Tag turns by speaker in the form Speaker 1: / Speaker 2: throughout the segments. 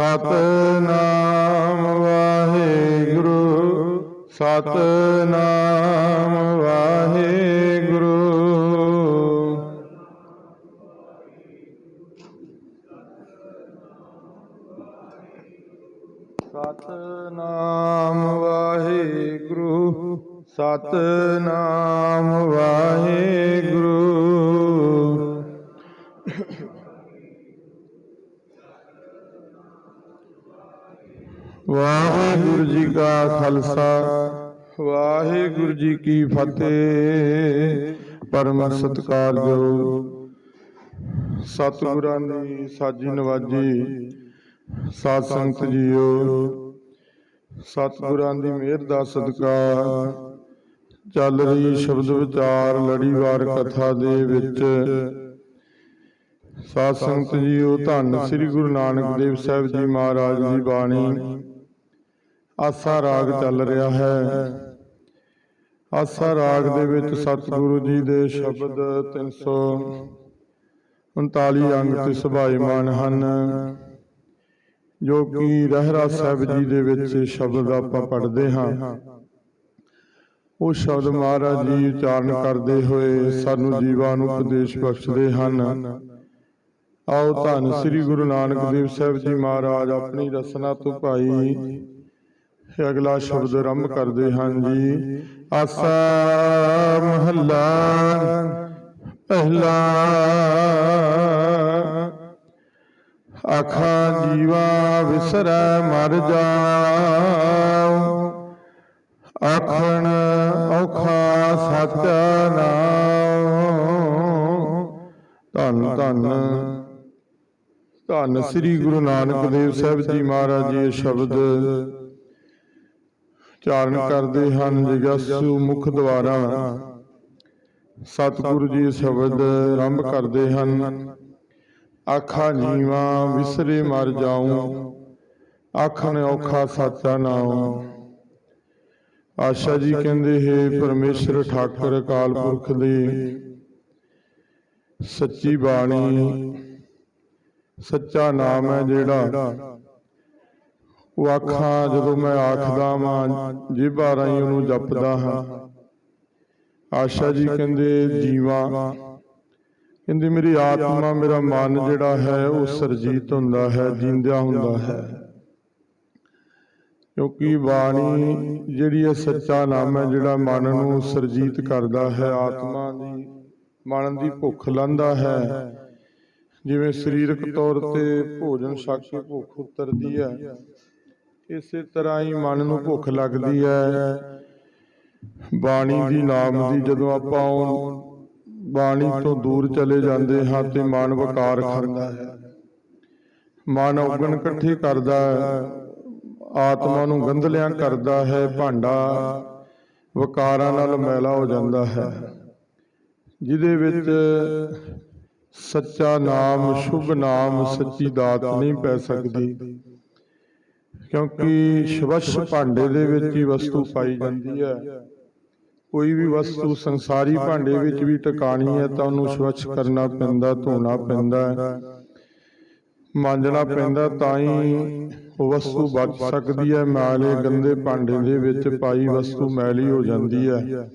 Speaker 1: ਸਤਨਾਮ ਵਾਹਿਗੁਰੂ। ਸਤ ਵਾਹਿਗੁਰੂ ਜੀ ਕਾ ਖਾਲਸਾ। ਵਾਹਿਗੁਰੂ ਜੀ ਕੀ ਫਤਿਹ। ਪਰਮ ਸਤਿਕਾਰਯੋਗ ਸਤਿਗੁਰਾਂ ਦੀ ਸਾਜੀ ਨਵਾਜੀ। ਸਾਧ ਸੰਗਤ ਜੀਓ। ਸਤਿਗੁਰਾਂ ਦੀ ਮਿਹਰ ਦਾ ਸਦਕਾ ਚੱਲ ਰਹੀ ਸ਼ਬਦ ਵਿਚਾਰ ਲੜੀਵਾਰ ਕਥਾ ਦੇ ਵਿੱਚ। ਸਾਧ ਸੰਗਤ ਜੀਓ ਧੰਨ ਸ੍ਰੀ ਗੁਰੂ ਨਾਨਕ ਦੇਵ ਸਾਹਿਬ ਜੀ ਮਹਾਰਾਜ ਦੀ ਬਾਣੀ। ਆਸਾ ਰਾਗ ਚੱਲ ਰਿਹਾ ਹੈ। ਆਸਾ ਰਾਗ ਦੇ ਵਿੱਚ ਸਤਿਗੁਰੂ ਜੀ ਦੇ ਸ਼ਬਦ 339 ਅੰਗ ਤੇ ਸੁਭਾਈਮਾਨ ਹਨ। ਜੋ ਕਿ ਰਹਿਰਾ ਸਾਹਿਬ ਜੀ ਦੇ ਵਿੱਚ ਸ਼ਬਦ ਆਪਾਂ ਪੜ੍ਹਦੇ ਹਾਂ। ਉਹ ਸ਼ਬਦ ਮਹਾਰਾਜ ਜੀ ਉਚਾਰਨ ਕਰਦੇ ਹੋਏ ਸਾਨੂੰ ਜੀਵਾਂ ਨੂੰ ਉਪਦੇਸ਼ ਬਖਸ਼ਦੇ ਹਨ। ਆਓ ਧੰਨ ਸ੍ਰੀ ਗੁਰੂ ਨਾਨਕ ਦੇਵ ਸਾਹਿਬ ਜੀ ਮਹਾਰਾਜ, ਆਪਣੀ ਰਸਨਾ ਤੋਂ ਭਾਈ ਅਗਲਾ ਸ਼ਬਦ ਆਰੰਭ ਕਰਦੇ ਹਨ ਜੀ। ਆਸਾ ਮਹੱਲਾ ਪਹਿਲਾ ਆਖਾਂ ਜੀਵਾ ਵਿਸਰੈ ਮਰ ਜਾਉ ਆਖਣ ਔਖਾ ਸੱਚ ਨਾਮ ਧੰਨ ਧੰਨ ਧੰਨ ਸ੍ਰੀ ਗੁਰੂ ਨਾਨਕ ਦੇਵ ਸਾਹਿਬ ਜੀ ਮਹਾਰਾਜ ਜੀ ਇਹ ਸ਼ਬਦ ਚਾਰਨ ਕਰਦੇ ਹਨ ਜਗਸੂ ਮੁਖ ਦੁਆਰਾ ਸਤਿਗੁਰੂ ਜੀ ਸ਼ਬਦ ਆਰੰਭ ਕਰਦੇ ਹਨ। ਆਖਾ ਨੀਵਾ ਵਿਸਰੇ ਮਰ ਜਾਉ। ਆਖਣ ਔਖਾ ਸਾਚਾ ਨਾਉ। ਆਸ਼ਾ ਜੀ ਕਹਿੰਦੇ ਹੈ ਪਰਮੇਸ਼ਰ ਠਾਕਰ ਅਕਾਲ ਪੁਰਖ ਦੀ। ਸੱਚੀ ਬਾਣੀ। ਸੱਚਾ ਨਾਮ ਹੈ ਜਿਹੜਾ। ਉਹ ਆਖਾਂ ਜਦੋਂ ਮੈਂ ਆਖਦਾ ਵਾਂ ਜੀਭਾ ਰਾਹੀਂ ਉਹਨੂੰ ਜਪਦਾ ਹਾਂ। ਆਸ਼ਾ ਜੀ ਕਹਿੰਦੇ, ਜੀਵਾ। ਕਹਿੰਦੇ, ਮੇਰੀ ਆਤਮਾ, ਮੇਰਾ ਮਨ ਜਿਹੜਾ ਹੈ, ਉਹ ਸਰਜੀਤ ਹੁੰਦਾ ਹੈ, ਜਿੰਦਿਆ ਹੁੰਦਾ ਹੈ। ਕਿਉਂਕਿ ਬਾਣੀ ਜਿਹੜੀ ਹੈ ਸੱਚਾ ਨਾਮ ਹੈ, ਜਿਹੜਾ ਮਨ ਨੂੰ ਸਰਜੀਤ ਕਰਦਾ ਹੈ, ਆਤਮਾ ਦੀ, ਮਨ ਦੀ ਭੁੱਖ ਲਾਂਦਾ ਹੈ। ਜਿਵੇਂ ਸਰੀਰਕ ਤੌਰ ਤੇ ਭੋਜਨ ਛਕ ਭੁੱਖ ਉਤਰਦੀ ਹੈ ਇਸੇ ਤਰ੍ਹਾਂ ਹੀ ਮਨ ਨੂੰ ਭੁੱਖ ਲੱਗਦੀ ਹੈ। ਬਾਣੀ ਦੀ ਨਾਮ ਦੀ ਜਦੋਂ ਆਪਾਂ ਬਾਣੀ ਤੋਂ ਦੂਰ ਚਲੇ ਜਾਂਦੇ ਹਾਂ ਤੇ ਮਨ ਵਕਾਰ ਖਾਂਦਾ ਹੈ। ਮਨ ਔਗਣ ਇਕੱਠੇ ਕਰਦਾ ਹੈ। ਆਤਮਾ ਨੂੰ ਗੰਧਲਿਆਂ ਕਰਦਾ ਹੈ ਭਾਂਡਾ ਵਕਾਰਾਂ ਨਾਲ ਮੈਲਾ ਹੋ ਜਾਂਦਾ ਹੈ ਜਿਹਦੇ ਵਿੱਚ ਸੱਚਾ ਨਾਮ ਸ਼ੁਭ ਨਾਮ ਸੱਚੀ ਦਾਤ ਨਹੀਂ ਪੈ ਸਕਦੀ। ਕਿਉਂਕਿ ਸ਼ਵਸ਼ ਭਾਂਡੇ ਦੇ ਵਿੱਚ ਹੀ ਵਸਤੂ ਪਾਈ ਜਾਂਦੀ ਹੈ। ਕੋਈ ਵੀ ਵਸਤੂ ਸੰਸਾਰੀ ਭਾਂਡੇ ਵਿੱਚ ਵੀ ਟਿਕਾਣੀ ਹੈ ਤਾਂ ਉਹਨੂੰ ਸਵੱਛ ਕਰਨਾ ਪੈਂਦਾ, ਧੋਣਾ ਪੈਂਦਾ ਹੈ। ਮਾਂਜਣਾ ਪੈਂਦਾ ਤਾਂ ਹੀ ਉਹ ਵਸਤੂ ਬਚ ਸਕਦੀ ਹੈ। ਮੈਲੇ ਗੰਦੇ ਭਾਂਡੇ ਦੇ ਵਿੱਚ ਪਾਈ ਵਸਤੂ ਮੈਲੀ ਹੋ ਜਾਂਦੀ ਹੈ।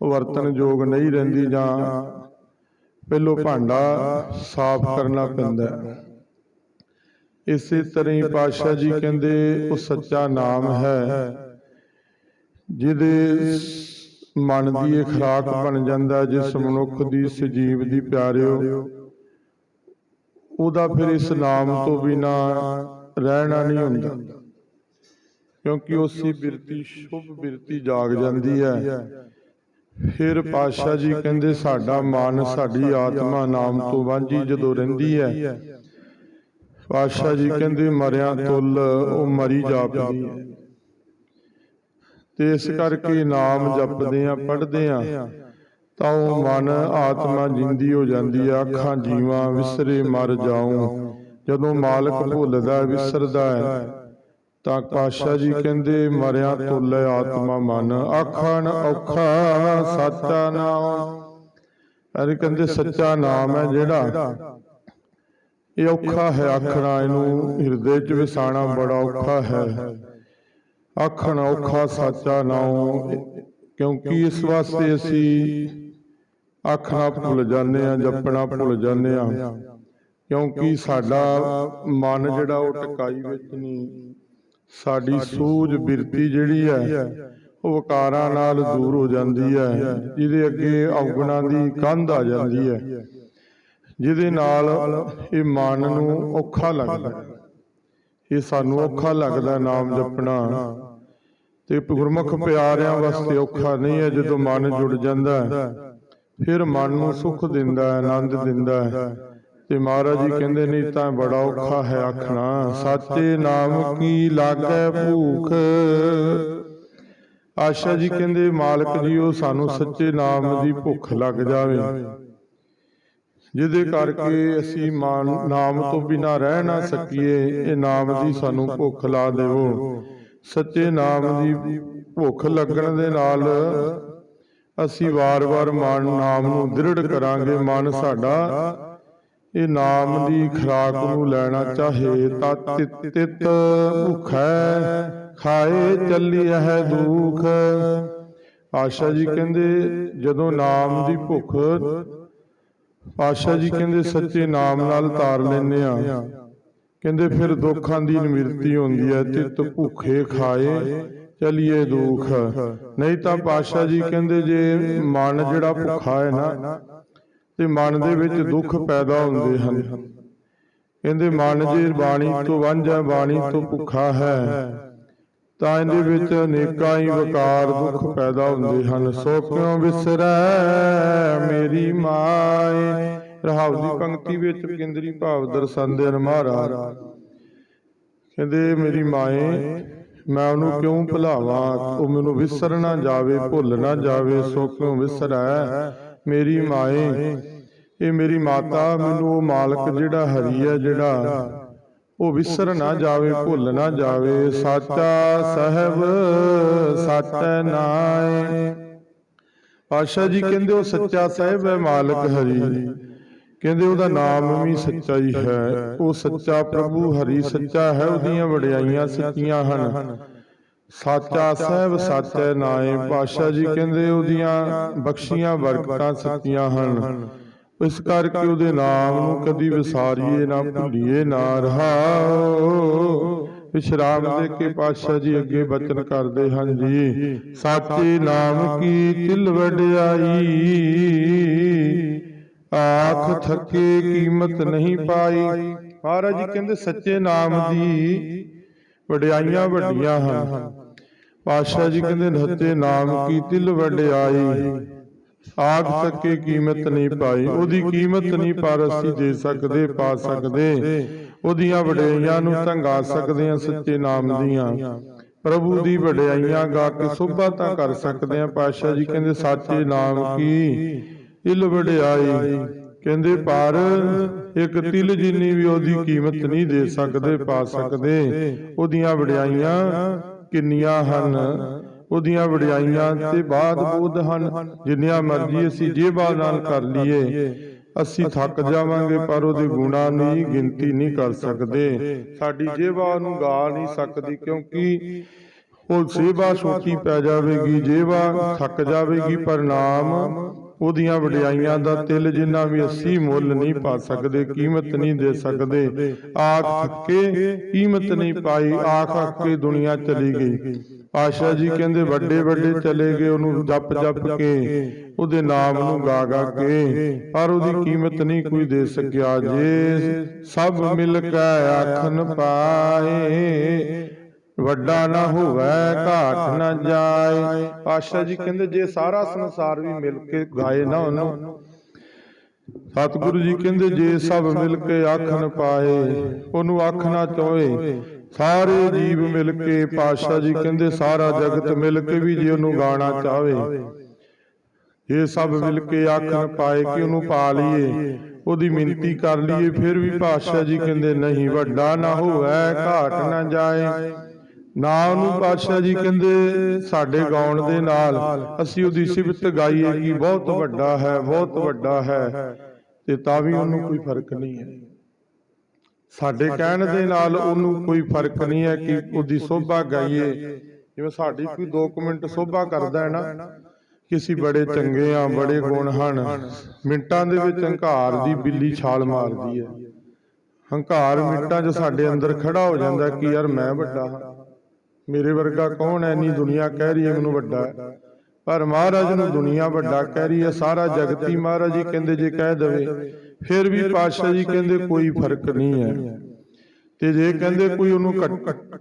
Speaker 1: ਉਹ ਵਰਤਨਯੋਗ ਨਹੀਂ ਰਹਿੰਦੀ ਜਾਂ ਪਹਿਲੋਂ ਭਾਂਡਾ ਸਾਫ਼ ਕਰਨਾ ਪੈਂਦਾ ਹੈ। ਇਸੇ ਤਰ੍ਹਾਂ ਹੀ ਪਾਤਸ਼ਾਹ ਜੀ ਕਹਿੰਦੇ ਉਹ ਸੱਚਾ ਨਾਮ ਹੈ ਜਿਹਦੇ ਮਨ ਦੀ ਇਹ ਖਰਾਕ ਬਣ ਜਾਂਦਾ ਜਿਸ ਮਨੁੱਖ ਦੀ ਸਜੀਵ ਦੀ ਪਿਆਰਿਓ। ਉਹਦਾ ਫਿਰ ਇਸ ਨਾਮ ਤੋਂ ਬਿਨਾ ਰਹਿਣਾ ਨਹੀਂ ਹੁੰਦਾ। ਕਿਉਂਕਿ ਉਸੇ ਬਿਰਤੀ ਸ਼ੁਭ ਬਿਰਤੀ ਜਾਗ ਜਾਂਦੀ ਹੈ। ਫਿਰ ਪਾਤਸ਼ਾਹ ਜੀ ਕਹਿੰਦੇ ਸਾਡਾ ਮਨ ਸਾਡੀ ਆਤਮਾ ਨਾਮ ਤੋਂ ਵਾਂਝੀ ਜਦੋਂ ਰਹਿੰਦੀ ਹੈ। ਪਾਤਸ਼ਾਹ ਜੀ ਕਹਿੰਦੇ ਮਰਿਆ ਤੁਲ ਉਹ ਮਰੀ ਜਾਪਦੀ ਹੈ। ਤੇ ਇਸ ਕਰਕੇ ਨਾਮ ਜਪਦੇ ਆ ਪੜ੍ਹਦੇ ਆ ਤਾਂ ਉਹ ਮਨ ਆਤਮਾ ਜਿੰਦੀ ਹੋ ਜਾਂਦੀ ਆ ਅੱਖਾਂ ਜੀਵਾਂ ਵਿਸਰੇ ਮਰ ਜਾਉ ਜਦੋਂ ਮਾਲਕ ਭੁੱਲਦਾ ਵਿਸਰਦਾ ਹੈ। ਤਾਂ ਪਾਤਸ਼ਾਹ ਜੀ ਕਹਿੰਦੇ ਮਰਿਆ ਤੁਲ ਆਤਮਾ ਮਨ। ਆਖਣ ਔਖਾ ਸੱਚਾ ਨਾਮ। ਅਰੇ ਕਹਿੰਦੇ ਸੱਚਾ ਨਾਮ ਹੈ ਜਿਹੜਾ ਇਹ ਔਖਾ ਹੈ ਆਖਣਾ ਇਹਨੂੰ, ਹਿਰਦੇ 'ਚ ਵਸਾਣਾ ਬੜਾ ਔਖਾ ਹੈ। ਆਖਣ ਔਖਾ ਸਾਚਾ ਨਾਉ ਕਿਉਂਕਿ ਇਸ ਵਾਸਤੇ ਅਸੀਂ ਆਖਣਾ ਭੁੱਲ ਜਾਂਦੇ ਆ ਜਪਣਾ ਭੁੱਲ ਜਾਂਦੇ ਆ ਕਿਉਂਕਿ ਸਾਡਾ ਮਨ ਜਿਹੜਾ ਉਹ ਟਿਕਾਈ ਵਿੱਚ ਨਹੀਂ, ਸਾਡੀ ਸੂਝ ਬਿਰਤੀ ਜਿਹੜੀ ਹੈ, ਉਹ ਵਿਕਾਰਾਂ ਨਾਲ ਦੂਰ ਹੋ ਜਾਂਦੀ ਹੈ, ਜਿਹਦੇ ਅੱਗੇ ਔਗਣਾਂ ਦੀ ਕੰਧ ਆ ਜਾਂਦੀ ਹੈ। ਜਿਹਦੇ ਨਾਲ ਇਹ ਮਨ ਨੂੰ ਔਖਾ ਲੱਗਦਾ ਇਹ ਸਾਨੂੰ ਔਖਾ ਲੱਗਦਾ ਨਾਮ ਜਪਣਾ। ਤੇ ਗੁਰਮੁਖ ਪਿਆਰਿਆਂ ਵਾਸਤੇ ਔਖਾ ਨਹੀਂ ਹੈ, ਜਦੋਂ ਮਨ ਜੁੜ ਜਾਂਦਾ ਹੈ। ਫਿਰ ਮਨ ਨੂੰ ਸੁੱਖ ਦਿੰਦਾ ਹੈ, ਆਨੰਦ ਦਿੰਦਾ ਹੈ। ਤੇ ਮਹਾਰਾਜ ਜੀ ਕਹਿੰਦੇ ਨਹੀਂ ਤਾਂ ਬੜਾ ਔਖਾ ਹੈ ਆਖਣਾ। ਸਾਚੇ ਨਾਮ ਕੀ ਲਾਗੈ ਭੂਖ? ਆਸ਼ਾ ਜੀ ਕਹਿੰਦੇ, ਮਾਲਕ ਜੀ, ਉਹ ਸਾਨੂੰ ਸੱਚੇ ਨਾਮ ਦੀ ਭੁੱਖ ਲੱਗ ਜਾਵੇ। ਜਿਹਦੇ ਕਰਕੇ ਅਸੀਂ ਨਾਮ ਤੋਂ ਬਿਨਾ ਰਹਿ ਨਾ ਸਕੀਏ, ਇਹ ਨਾਮ ਦੀ ਸਾਨੂੰ ਭੁੱਖ ਲਾ ਦੇਵੋ। ਸੱਚੇ ਨਾਮ ਦੀ ਭੁੱਖ ਲੱਗਣ ਦੇ ਨਾਲ ਅਸੀਂ ਵਾਰ-ਵਾਰ ਮਨ ਨਾਮ ਨੂੰ ਦ੍ਰਿੜ ਕਰਾਂਗੇ, ਮਨ ਸਾਡਾ ਇਹ ਨਾਮ ਦੀ ਖਰਾਕ ਨੂੰ ਲੈਣਾ ਚਾਹੇ ਤਾਂ ਤਿਤ ਭੁਖੈ ਖਾਏ ਚੱਲੀ ਹੈ ਦੁਖ। ਆਸ਼ਾ ਜੀ ਕਹਿੰਦੇ, ਜਦੋਂ ਨਾਮ ਦੀ ਭੁੱਖ ਆਸ਼ਾ ਜੀ ਕਹਿੰਦੇ ਸੱਚੇ ਨਾਮ ਨਾਲ ਤਾਰ ਲੈਨੇ ਆ ਕਹਿੰਦੇ ਫਿਰ ਦੁੱਖਾਂ ਦੀ ਨਿਵਰਤੀ ਹੁੰਦੀ ਹੈ ਤਿਤ ਭੁੱਖੇ ਖਾਏ ਚਲੀਏ ਦੁਖ। ਨਹੀਂ ਤਾਂ ਪਾਸ਼ਾ ਜੀ ਕਹਿੰਦੇ ਜੇ ਮਨ ਜਿਹੜਾ ਭੁੱਖਾ ਹੈ ਨਾ ਤੇ ਮਨ ਦੇ ਵਿੱਚ ਦੁੱਖ ਪੈਦਾ ਹੁੰਦੇ ਹਨ। ਕਹਿੰਦੇ ਮਨ ਜੇ ਬਾਣੀ ਤੋਂ ਵਾਂਝਾ ਬਾਣੀ ਤੋਂ ਭੁੱਖਾ ਹੈ ਤਾਂ ਇਹਦੇ ਵਿੱਚ ਅਨੇਕਾਂ ਹੀ ਵਿਕਾਰ ਦੁੱਖ ਪੈਦਾ ਹੁੰਦੇ ਹਨ। ਸੋ ਕਿਉ ਵਿਸਰੈ ਮੇਰੀ ਮਾਏ ਰਹਾਉ ਦੀ ਪੰਕਤੀ ਵਿੱਚ ਕੇਂਦਰੀ ਭਾਵ ਦਰਸਾਉਂਦੇ ਹਨ ਮਹਾਰਾਜ। ਕਹਿੰਦੇ ਮੇਰੀ ਮਾਏ ਮੈਂ ਉਹਨੂੰ ਕਿਉਂ ਭੁਲਾਵਾਂ? ਉਹ ਮੈਨੂੰ ਵਿਸਰ ਨਾ ਜਾਵੇ ਭੁੱਲ ਨਾ ਜਾਵੇ ਸੋ ਕਿਉ ਵਿਸਰੈ? ਮੇਰੀ ਮਾਏ ਇਹ ਮੇਰੀ ਮਾਤਾ ਮੈਨੂੰ ਉਹ ਮਾਲਕ ਜਿਹੜਾ ਹਰੀ ਹੈ ਜਿਹੜਾ ਉਹ ਵਿਸਰ ਨਾ ਜਾਵੇ, ਭੁੱਲ ਨਾ ਜਾਵੇ। ਸਾਚਾ ਸਹਿਬ, ਸਾਚੈ ਨਾਏ। ਪਾਸ਼ਾ ਜੀ ਕਹਿੰਦੇ ਉਹ ਸੱਚਾ ਸਾਹਿਬ ਹੈ ਮਾਲਕ ਹਰੀ। ਕਹਿੰਦੇ ਉਹਦਾ ਨਾਮ ਵੀ ਸੱਚਾ ਹੀ ਹੈ। ਉਹ ਸੱਚਾ ਪ੍ਰਭੂ ਹਰੀ ਸੱਚਾ ਹੈ, ਉਹਦੀਆਂ ਵਡਿਆਈਆਂ ਸੱਚੀਆਂ ਹਨ। ਸਾਚਾ ਸਾਹਿਬ, ਸੱਚ ਨਾਏ। ਪਾਸ਼ਾ ਜੀ ਕਹਿੰਦੇ ਉਹਦੀਆਂ ਬਖਸ਼ੀਆਂ ਬਰਕਤਾਂ ਸੱਚੀਆਂ ਹਨ। ਇਸ ਕਰਕੇ ਉਹਦੇ ਨਾਮ ਨੂੰ ਕਦੀ ਵਿਸਾਰੀਏ ਨਾ ਭੁੱਲੀਏ, ਨਾ ਰਹਾਓ। ਵਿਸ਼ਰਾਮ ਦੇ ਕੇ ਪਾਤਸ਼ਾਹ ਜੀ ਅੱਗੇ ਬਚਨ ਕਰਦੇ ਹਨ ਜੀ, ਸਾਚੇ ਨਾਮ ਕੀ ਤਿਲ ਵਡਿਆਈ? ਆਖ ਥੱਕੇ ਕੀਮਤ ਨਹੀਂ ਪਾਈ। ਮਹਾਰਾਜ ਜੀ ਕਹਿੰਦੇ ਸੱਚੇ ਨਾਮ ਦੀ ਵਡਿਆਈਆਂ ਵੱਡੀਆਂ ਹਨ। ਪਾਤਸ਼ਾਹ ਜੀ ਕਹਿੰਦੇ ਸੱਚੇ ਨਾਮ ਕੀ ਤਿਲ ਵਡਿਆਈ? ਆਗ ਤੱਕੇ ਕੀਮਤ ਨਹੀਂ ਪਾਈ। ਉਹਦੀ ਕੀਮਤ ਨਹੀਂ ਪਰ ਅਸੀਂ ਦੇ ਸਕਦੇ ਪਾ ਸਕਦੇ ਉਹਦੀਆਂ ਵਡਿਆਈਆਂ ਨੂੰ ਧੰਗਾ ਸਕਦੇ ਹਾਂ ਸੱਚੇ ਨਾਮ ਦੀਆਂ। ਪ੍ਰਭੂ ਦੀ ਵਡਿਆਈਆਂ ਗਾ ਕੇ ਸੋਭਾ ਤਾਂ ਕਰ ਸਕਦੇ ਹਾਂ ਪਾਤਸ਼ਾਹ ਜੀ ਕਹਿੰਦੇ ਸਾਚੇ ਨਾਮ ਕੀ? ਇਲ ਵਡਿਆਈ। ਕਹਿੰਦੇ ਪਰ ਇੱਕ ਤਿਲ ਜਿੰਨੀ ਵੀ ਉਹਦੀ ਕੀਮਤ ਨਹੀਂ ਦੇ ਸਕਦੇ ਪਾ ਸਕਦੇ ਉਹਦੀਆਂ ਵਡਿਆਈਆਂ ਕਿੰਨੀਆਂ ਹਨ? ਉਹਦੀਆਂ ਵਡਿਆਈਆਂ ਤੇ ਬਾਦ ਬੋਧ ਹਨ ਜਿੰਨੀਆਂ ਮਰਜ਼ੀ ਅਸੀਂ ਜੇਬਾਂ ਨਾਲ ਕਰ ਲਈਏ। ਅਸੀਂ ਥੱਕ ਜਾਵਾਂਗੇ ਪਰ ਉਹਦੇ ਗੁਣਾਂ ਦੀ ਗਿਣਤੀ ਨਹੀਂ ਕਰ ਸਕਦੇ। ਸਾਡੀ ਜੇਬਾਂ ਨੂੰ ਗਾ ਨਹੀਂ ਸਕਦੀ ਕਿਉਂਕਿ ਉਹ ਸੇਵਾ ਛੋਟੀ ਪੈ ਜਾਵੇਗੀ ਜੇਵਾ ਥੱਕ ਜਾਵੇਗੀ ਪਰ ਨਾਮ ਉਹਦੀਆਂ ਵਡਿਆਈਆਂ ਦਾ ਤਿਲ ਜਿੰਨਾ ਵੀ ਅਸੀਂ ਮੁੱਲ ਨਹੀਂ ਪਾ ਸਕਦੇ ਕੀਮਤ ਨਹੀਂ ਦੇ ਸਕਦੇ ਆਖ ਥੱਕੇ ਕੀਮਤ ਨਹੀਂ ਪਾਈ ਆਖ ਆਖ ਕੇ ਦੁਨੀਆ ਚਲੀ ਗਈ। ਆਸ਼ਾ ਜੀ ਕਹਿੰਦੇ ਵੱਡੇ ਵੱਡੇ ਚਲੇ ਗਏ ਉਹਨੂੰ ਜਪ ਜਪ ਕੇ ਉਹਦੇ ਨਾਮ ਨੂੰ ਗਾ ਗਾ ਕੇ ਪਰ ਉਹਦੀ ਕੀਮਤ ਨਹੀਂ ਕੋਈ ਦੇ ਸਕਿਆ ਜੇ ਸਭ ਮਿਲ ਕੇ ਆਖਨ ਪਾਏ। ਵੱਡਾ ਨਾ ਹੋਵੇ ਘਾਟ ਨਾ ਜਾਏ। ਆਸ਼ਾ ਜੀ ਕਹਿੰਦੇ ਜੇ ਸਾਰਾ ਸੰਸਾਰ ਵੀ ਮਿਲ ਕੇ ਗਾਏ ਨਾ ਉਹਨੂੰ। ਸਤਿਗੁਰੂ ਜੀ ਕਹਿੰਦੇ ਜੇ ਸਭ ਮਿਲ ਕੇ ਆਖਣ ਪਾਏ ਉਹਨੂੰ ਆਖ ਨਾ ਚੋਏ। ਸਾਰੇ ਜੀਵ ਮਿਲ ਕੇ ਪਾਸ਼ਾ ਜੀ ਕਹਿੰਦੇ ਸਾਰਾ ਜਗਤ ਮਿਲ ਕੇ ਵੀ ਜੇ ਉਹਨੂੰ ਗਾਣਾ ਚਾਵੇ। ਇਹ ਸਭ ਮਿਲ ਕੇ ਆਖਣ ਪਾਏ ਕਿ ਉਹਨੂੰ ਪਾ ਲਈਏ ਉਹਦੀ ਮਿੰਤੀ ਕਰ ਲਈਏ ਫਿਰ ਵੀ ਪਾਤਸ਼ਾਹ ਜੀ ਕਹਿੰਦੇ ਨਹੀਂ ਵੱਡਾ ਨਾ ਹੋਵੇ ਘਾਟ ਨਾ ਜਾਏ। ਨਾ ਉਹਨੂੰ ਪਾਤਸ਼ਾਹ ਜੀ ਕਹਿੰਦੇ ਸਾਡੇ ਗਾਉਣ ਦੇ ਨਾਲ ਅਸੀਂ ਉਹਦੀ ਸਿਫਤ ਗਾਈਏ ਕਿ ਬਹੁਤ ਵੱਡਾ ਹੈ ਬਹੁਤ ਵੱਡਾ ਹੈ। ਤੇ ਤਾਂ ਵੀ ਉਹਨੂੰ ਕੋਈ ਫ਼ਰਕ ਨਹੀਂ ਹੈ। ਸਾਡੇ ਕਹਿਣ ਦੇ ਨਾਲ ਉਹਨੂੰ ਕੋਈ ਫ਼ਰਕ ਨਹੀਂ ਹੈ ਕਿ ਉਹਦੀ ਸੋਭਾ ਗਾਈਏ। ਜਿਵੇਂ ਸਾਡੀ ਕੋਈ 2 ਮਿੰਟ ਸੋਭਾ ਕਰਦਾ ਹੈ ਨਾ ਕਿ ਅਸੀਂ ਬੜੇ ਚੰਗੇ ਆ ਬੜੇ ਗੁਣ ਹਨ। ਮਿੰਟਾਂ ਦੇ ਵਿੱਚ ਹੰਕਾਰ ਦੀ ਬਿੱਲੀ ਛਾਲ ਮਾਰਦੀ ਹੈ। ਹੰਕਾਰ ਮਿੰਟਾਂ 'ਚ ਸਾਡੇ ਅੰਦਰ ਖੜਾ ਹੋ ਜਾਂਦਾ ਕਿ ਯਾਰ ਮੈਂ ਵੱਡਾ ਹਾਂ ਮੇਰੇ ਵਰਗਾ ਕੌਣ ਹੈ ਨਹੀਂ ਦੁਨੀਆ ਕਹਿ ਰਹੀ ਹੈ ਮੈਨੂੰ ਵੱਡਾ? ਪਰ ਮਹਾਰਾਜ ਨੂੰ ਦੁਨੀਆ ਵੱਡਾ ਕਹਿ ਰਹੀ ਹੈ, ਸਾਰਾ ਜਗਤੀ ਮਹਾਰਾਜ ਜੀ ਕਹਿੰਦੇ ਜੇ ਕਹਿ ਦਵੇ, ਫਿਰ ਵੀ ਪਾਤਸ਼ਾਹ ਜੀ ਕਹਿੰਦੇ ਕੋਈ ਫ਼ਰਕ ਨਹੀਂ ਹੈ। ਤੇ ਜੇ ਕਹਿੰਦੇ ਕੋਈ ਉਹਨੂੰ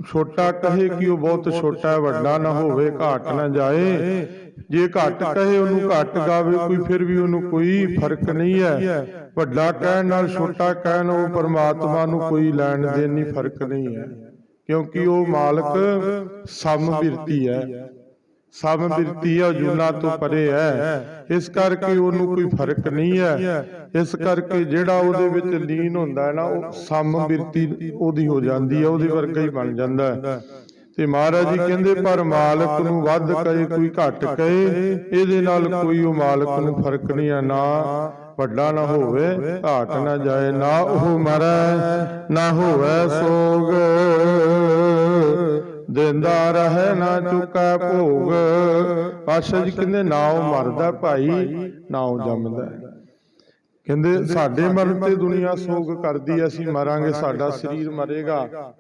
Speaker 1: ਛੋਟਾ ਕਹੇ ਕਿ ਉਹ ਬਹੁਤ ਛੋਟਾ ਹੈ, ਵੱਡਾ ਨਾ ਹੋਵੇ, ਘਾਟ ਨਾ ਜਾਏ, ਜੇ ਘੱਟ ਕਹੇ, ਉਹਨੂੰ ਘੱਟ ਗਾਵੇ, ਕੋਈ ਫਿਰ ਵੀ ਉਹਨੂੰ ਕੋਈ ਫ਼ਰਕ ਨਹੀਂ ਹੈ। ਵੱਡਾ ਕਹਿਣ ਨਾਲ ਛੋਟਾ ਕਹਿਣ, ਉਹ ਪਰਮਾਤਮਾ ਨੂੰ ਕੋਈ ਲੈਣ ਦੇਣ ਨਹੀਂ, ਫ਼ਰਕ ਨਹੀਂ ਹੈ। ਕਿਉਂਕਿ ਉਹ ਮਾਲਕ ਸਮਵਿਰਤੀ ਹੈ। ਸਮਵਿਰਤੀ ਹੈ। ਜੁਨਾ ਤੋਂ ਪਰੇ ਹੈ। ਇਸ ਕਰਕੇ ਉਹਨੂੰ ਕੋਈ ਫ਼ਰਕ ਨਹੀਂ ਹੈ। ਇਸ ਕਰਕੇ ਜਿਹੜਾ ਉਹਦੇ ਵਿੱਚ ਲੀਨ ਹੁੰਦਾ ਹੈ ਨਾ ਉਹ ਸਮਵਿਰਤੀ ਉਹਦੀ ਹੋ ਜਾਂਦੀ ਹੈ ਉਹਦੇ ਵਰਗਾ ਹੀ ਬਣ ਜਾਂਦਾ ਹੈ। ਤੇ ਮਹਾਰਾਜ ਜੀ ਕਹਿੰਦੇ ਪਰ ਮਾਲਕ ਨੂੰ ਵੱਧ ਕਹੇ ਕੋਈ ਘੱਟ ਕਹੇ। ਇਹਦੇ ਨਾਲ ਕੋਈ ਉਹ ਮਾਲਕ ਨੂੰ ਫ਼ਰਕ ਨਹੀਂ ਹੈ ਨਾ ਵੱਡਾ ਨਾ ਹੋਵੇ, ਘਾਟ ਨਾ ਜਾਏ, ਨਾ ਉਹ ਮਰੈ, ਨਾ ਹੋਵੇ ਸੋਗ। ਦਿੰਦਾ ਰਹੇ, ਨਾ ਚੁੱਕੈ ਭੋਗ। ਪਾਸ਼ਾ ਜੀ ਕਹਿੰਦੇ, ਨਾ ਉਹ ਮਰਦਾ ਭਾਈ, ਨਾ ਉਹ ਜੰਮਦਾ। ਕਹਿੰਦੇ, ਸਾਡੇ ਮਰਨ ਤੇ ਦੁਨੀਆ ਸੋਗ ਕਰਦੀ, ਅਸੀਂ ਮਰਾਂਗੇ, ਸਾਡਾ ਸਰੀਰ ਮਰੇਗਾ।